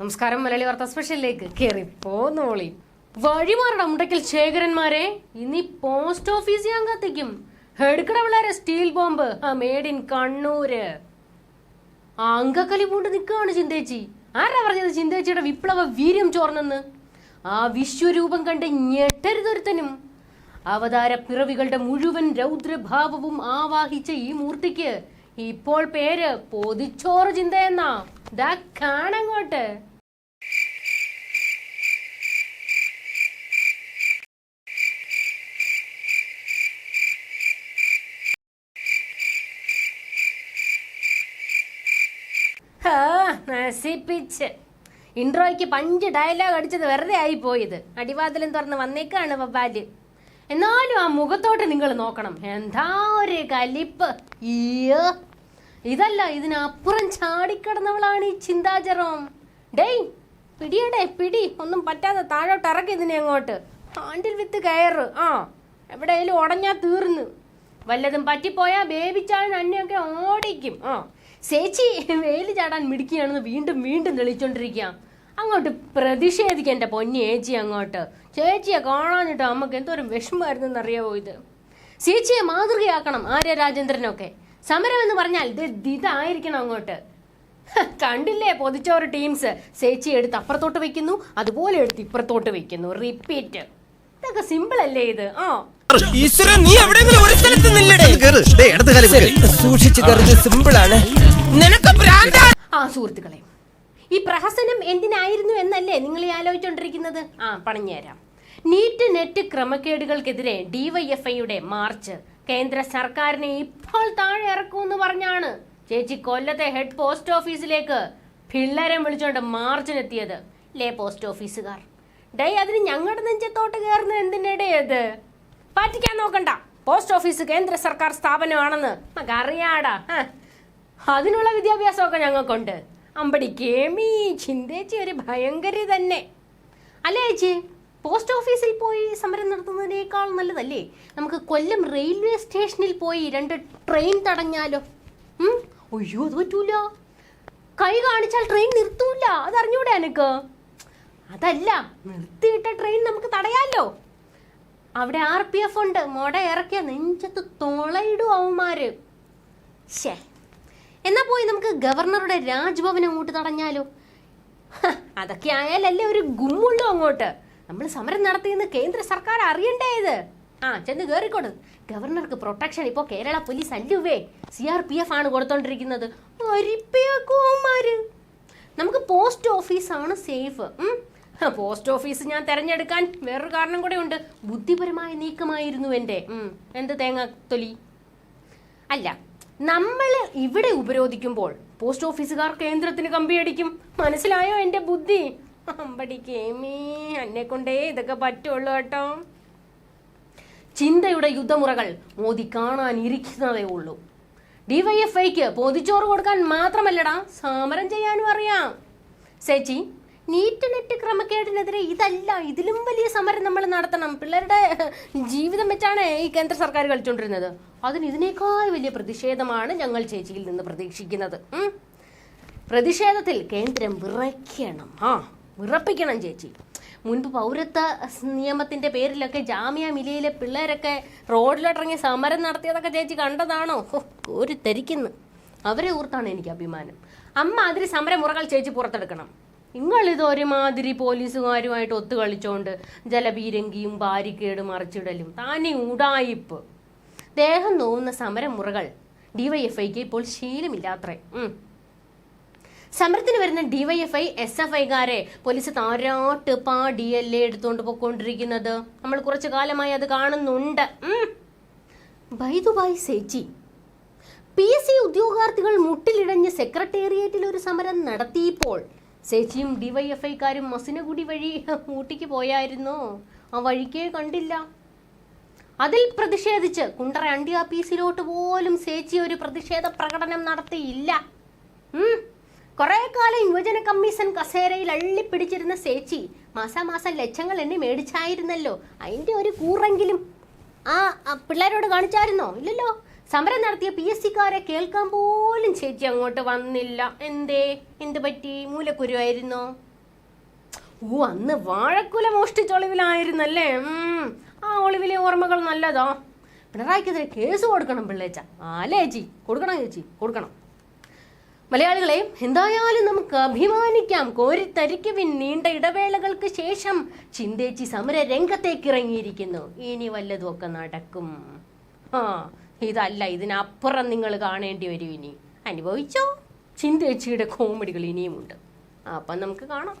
നമസ്കാരം മലയാളി വാർത്ത സ്പെഷ്യലിലേക്ക് കയറി പോന്നോളി. വഴിമാറുടെ മുണ്ടക്കൽ ശേഖരന്മാരെ. ഇനി പോസ്റ്റ് ഓഫീസ് ഞാൻ കത്തിക്കും. എടുക്കണ പിള്ളേരെ സ്റ്റീൽ ബോംബ് ആ മേഡ് ഇൻ കണ്ണൂര്. അങ്കക്കലി പൂണ്ട് നിൽക്കുകയാണ് ചിന്തേച്ചി. ആരാ പറഞ്ഞത് ചിന്തേച്ചിയുടെ വിപ്ലവ വീര്യം ചോർന്നെന്ന്? ആ വിശ്വരൂപം കണ്ട് ഞെട്ടരുതൊരുത്തനും. അവതാര പിറവികളുടെ മുഴുവൻ രൗദ്രഭാവവും ആവാഹിച്ച ഈ മൂർത്തിക്ക് ഇപ്പോൾ പേര് പൊതിച്ചോറ് ചിന്തയെന്നാ ദാ കാണങ്ങോട്ട്. നശിപ്പിച്ച്. ഇൻട്രോയ്ക്ക് പഞ്ച് ഡയലോഗ് അടിച്ചത് വെറുതെ ആയി പോയത്. അടിവാതിലും തുറന്ന് വന്നേക്കാണ് ബബാൽ എന്നാലും ആ മുഖത്തോട്ട് നിങ്ങൾ നോക്കണം. എന്താ ഒരു കലിപ്പ്? ഈയോ ഇതല്ല ഇതിനപ്പുറം ചാടിക്കിടന്നവളാണ് ഈ ചിന്താചരം. ഡേയ് പിടിയടേ പിടി. ഒന്നും പറ്റാതെ താഴോട്ട് ഇറക്കി ഇതിനെ അങ്ങോട്ട്. ഹാൻഡിൽ വിത്ത് കയറ്. ആ എവിടെയെങ്കിലും ഉടഞ്ഞാ തീർന്ന്. വല്ലതും പറ്റിപ്പോയാ ബേബിച്ചാൻ അന്നെയൊക്കെ ഓടിക്കും. ആ. ചേച്ചി വെയിൽ ചാടാൻ മിടിക്കുകയാണെന്ന് വീണ്ടും വീണ്ടും തെളിച്ചോണ്ടിരിക്കുക അങ്ങോട്ട് പ്രതിഷേധിക്കാം എന്റെ പൊന്നി ഏച്ചി അങ്ങോട്ട്. ചേച്ചിയെ കാണാനിട്ട് അമ്മയ്ക്ക് എന്തോരം വിഷമമായിരുന്നു അറിയാവോ ഇത്? ചേച്ചിയെ മാതൃകയാക്കണം ആര്യ രാജേന്ദ്രനൊക്കെ. സമരം എന്ന് പറഞ്ഞാൽ ഇത് ഇതായിരിക്കണം അങ്ങോട്ട്. കണ്ടില്ലേ പൊതിച്ചോറ് ടീംസ്? ചേച്ചി എടുത്ത് അപ്പുറത്തോട്ട് വെക്കുന്നു അതുപോലെ എടുത്ത് ഇപ്പുറത്തോട്ട് വെക്കുന്നു. റിപ്പീറ്റ് ഇതൊക്കെ സിമ്പിൾ അല്ലേ ഇത്? ആ. സൂക്ഷിച്ച് സിമ്പിൾ ആണ്. ആ സുഹൃത്തുക്കളെ ഈ പ്രഹസനം എന്തിനായിരുന്നു എന്നല്ലേ നിങ്ങൾ ഈ ആലോചിച്ചുകൊണ്ടിരിക്കുന്നത് ആ പറഞ്ഞുതരാം നീറ്റ് നെറ്റ് ക്രമക്കേടുകൾക്കെതിരെ ഡിവൈഎഫ്ഐയുടെ മാർച്ച് കേന്ദ്ര സർക്കാരിനെ ഇപ്പോൾ താഴെ ഇറക്കുമെന്ന് പറഞ്ഞാണ്. ചേച്ചി കൊല്ലത്തെ ഹെഡ് പോസ്റ്റ് ഓഫീസിലേക്ക് പിള്ളേരെ വിളിച്ചോണ്ട് മാർച്ചിനെത്തിയത് ലേ പോസ്റ്റ് ഓഫീസുകാർ. ഡേ അതിന് ഞങ്ങളുടെ നെഞ്ചത്തോട്ട് കയറുന്ന എന്തിനിടെ അത് പാറ്റിക്കാൻ നോക്കണ്ട. പോസ്റ്റ് ഓഫീസ് കേന്ദ്ര സർക്കാർ സ്ഥാപനമാണെന്ന്. നമുക്ക് അറിയാടാ ഹ. അതിനുള്ള വിദ്യാഭ്യാസമൊക്കെ ഞങ്ങൾക്കുണ്ട്. അമ്പടി കേമി ചിന്തേച്ചി ഒരു ഭയങ്കര തന്നെ. അല്ലേ ചേച്ചി പോസ്റ്റ് ഓഫീസിൽ പോയി സമരം നടത്തുന്നതിനേക്കാൾ നല്ലതല്ലേ? നമുക്ക് കൊല്ലം റെയിൽവേ സ്റ്റേഷനിൽ പോയി രണ്ട് ട്രെയിൻ തടഞ്ഞാലോ? അയ്യോ അത് പറ്റൂല. കൈ കാണിച്ചാൽ ട്രെയിൻ നിർത്തൂല. അതറിഞ്ഞൂടെ എനക്ക് അതല്ല നിർത്തിയിട്ട ട്രെയിൻ നമുക്ക് തടയാലോ? അവിടെ ആർ പി എഫ് ഉണ്ട്. മോടെ ഇറക്കിയ നെഞ്ചത്ത് തുളയിടും അവന്മാര്. ശേ എന്നാ പോയി നമുക്ക് ഗവർണറുടെ രാജ്ഭവൻ അങ്ങോട്ട് തടഞ്ഞാലോ? അതൊക്കെ ആയാലല്ലേ ഒരു ഗുമ്മുള്ളൂ അങ്ങോട്ട്. നമ്മൾ സമരം നടത്തിയെന്ന് കേന്ദ്ര സർക്കാർ അറിയണ്ടേ ഇത്? ആ ചെന്ന് കയറിക്കോട് ഗവർണർക്ക് പ്രൊട്ടക്ഷൻ ഇപ്പോൾ കേരള പോലീസ് അല്ലുവേ. സി ആർ പി എഫ് ആണ് കൊടുത്തോണ്ടിരിക്കുന്നത്. നമുക്ക് പോസ്റ്റ് ഓഫീസാണ് സേഫ്. പോസ്റ്റ് ഓഫീസ് ഞാൻ തിരഞ്ഞെടുക്കാൻ വേറൊരു കാരണം കൂടെ ഉണ്ട്. ബുദ്ധിപരമായ നീക്കമായിരുന്നു എന്റെ എന്ത് തേങ്ങ തൊലി? അല്ല നമ്മൾ ഇവിടെ ഉപരോധിക്കുമ്പോൾ പോസ്റ്റ് ഓഫീസുകാർ കേന്ദ്രത്തിന് കമ്പിയടിക്കും. മനസ്സിലായോ എന്റെ ബുദ്ധി? അമ്പടി എന്നെ കൊണ്ടേ ഇതൊക്കെ പറ്റുള്ളൂ കേട്ടോ. ചിന്തയുടെ യുദ്ധമുറകൾ മോദി കാണാൻ ഇരിക്കുന്നതേ ഉള്ളൂ. ഡിവൈഎഫ്ഐക്ക് പൊതിച്ചോറ് കൊടുക്കാൻ മാത്രമല്ലടാ സമരം ചെയ്യാനും അറിയാം. ചേച്ചി നീറ്റ് നെറ്റ് ക്രമക്കേടിനെതിരെ ഇതല്ല ഇതിലും വലിയ സമരം നമ്മൾ നടത്തണം. പിള്ളേരുടെ ജീവിതം വെച്ചാണ് ഈ കേന്ദ്ര സർക്കാർ കളിച്ചുകൊണ്ടിരുന്നത് അതിന് ഇതിനേക്കാൾ വലിയ പ്രതിഷേധമാണ് ഞങ്ങൾ ചേച്ചിയിൽ നിന്ന് പ്രതീക്ഷിക്കുന്നത്. പ്രതിഷേധത്തിൽ കേന്ദ്രം വിറയ്ക്കണം. ആ വിറപ്പിക്കണം ചേച്ചി. മുൻപ് പൗരത്വ നിയമത്തിന്റെ പേരിലൊക്കെ ജാമ്യ മിലയിലെ പിള്ളേരൊക്കെ റോഡിലിറങ്ങി സമരം നടത്തിയതൊക്കെ ചേച്ചി കണ്ടതാണോ? ഒരു തെരിക്കുന്നു. അവരെ ഓർത്താണ് എനിക്ക് അഭിമാനം. അമ്മ അതിന് സമരമുറകൾ ചേച്ചി പുറത്തെടുക്കണം. നിങ്ങളിത് ഒരുമാതിരി പോലീസുകാരുമായിട്ട് ഒത്തു കളിച്ചോണ്ട് ജലപീരങ്കിയും ബാരിക്കേഡും മറിച്ചിടലും താനി ഉടായിപ്പ് ദേഹം നോവുന്ന സമരമുറകൾ ഡിവൈഎഫ്ഐക്ക് ഇപ്പോൾ ശീലമില്ലാത്രേ. സമരത്തിന് വരുന്ന ഡിവൈഎഫ്ഐ എസ് എഫ് ഐക്കാരെ പോലീസ് താരാട്ട് പാടി അല്ലേ എടുത്തുകൊണ്ട് പോയിക്കൊണ്ടിരിക്കുന്നത് നമ്മൾ കുറച്ചു കാലമായി അത് കാണുന്നുണ്ട്. ബൈദുബായ് സേച്ചി പി എസ് സി ഉദ്യോഗാർത്ഥികൾ മുട്ടിലിടഞ്ഞ് സെക്രട്ടേറിയറ്റിൽ ഒരു സമരം നടത്തിയപ്പോൾ സേച്ചിയും ഡിവൈഎഫ്ഐക്കാരും മസിനഗുടി വഴി ഊട്ടിക്ക് പോയായിരുന്നു. ആ വഴിക്കേ കണ്ടില്ല. അതിൽ പ്രതിഷേധിച്ച് കുണ്ടറ അണ്ടി ആപ്പീസിലോട്ട് പോലും ചേച്ചി ഒരു പ്രതിഷേധ പ്രകടനം നടത്തിയില്ല. കുറെ കാലം യുവജന കമ്മീഷൻ കസേരയിൽ അള്ളിപ്പിടിച്ചിരുന്ന ചേച്ചി മാസാമാസം ലക്ഷങ്ങൾ എന്നെ മേടിച്ചായിരുന്നല്ലോ. അതിന്റെ ഒരു കൂറെങ്കിലും. ആ പിള്ളേരോട് കാണിച്ചായിരുന്നോ? ഇല്ലല്ലോ. സമരം നടത്തിയ പി എസ് സിക്കാരെ കേൾക്കാൻ പോലും ചേച്ചി അങ്ങോട്ട് വന്നില്ല. എന്തേ? എന്ത് പറ്റി? മൂലക്കുരുവായിരുന്നോ ഓ അന്ന് വാഴക്കുല മോഷ്ടിച്ച ഒളിവിലായിരുന്നല്ലേ. ആ ഒളിവിലെ ഓർമ്മകൾ നല്ലതോ. പിണറായിക്കെതിരെ കേസ് കൊടുക്കണം പിള്ളേച്ച. ആലേ ചേച്ചി? കൊടുക്കണം ചേച്ചി. കൊടുക്കണം. മലയാളികളെ എന്തായാലും നമുക്ക് അഭിമാനിക്കാം. കോരിത്തരിക്കുവിൻ നീണ്ട ഇടവേളകൾക്ക് ശേഷം ചിന്തേച്ചി സമര രംഗത്തേക്ക് ഇറങ്ങിയിരിക്കുന്നു. ഇനി വല്ലതും ഒക്കെ നടക്കും. ആ ഇതല്ല ഇതിനപ്പുറം നിങ്ങൾ കാണേണ്ടി വരും ഇനി. അനുഭവിച്ചോ? ചിന്തേച്ചിയുടെ കോമഡികൾ ഇനിയുമുണ്ട്. അപ്പം നമുക്ക് കാണാം.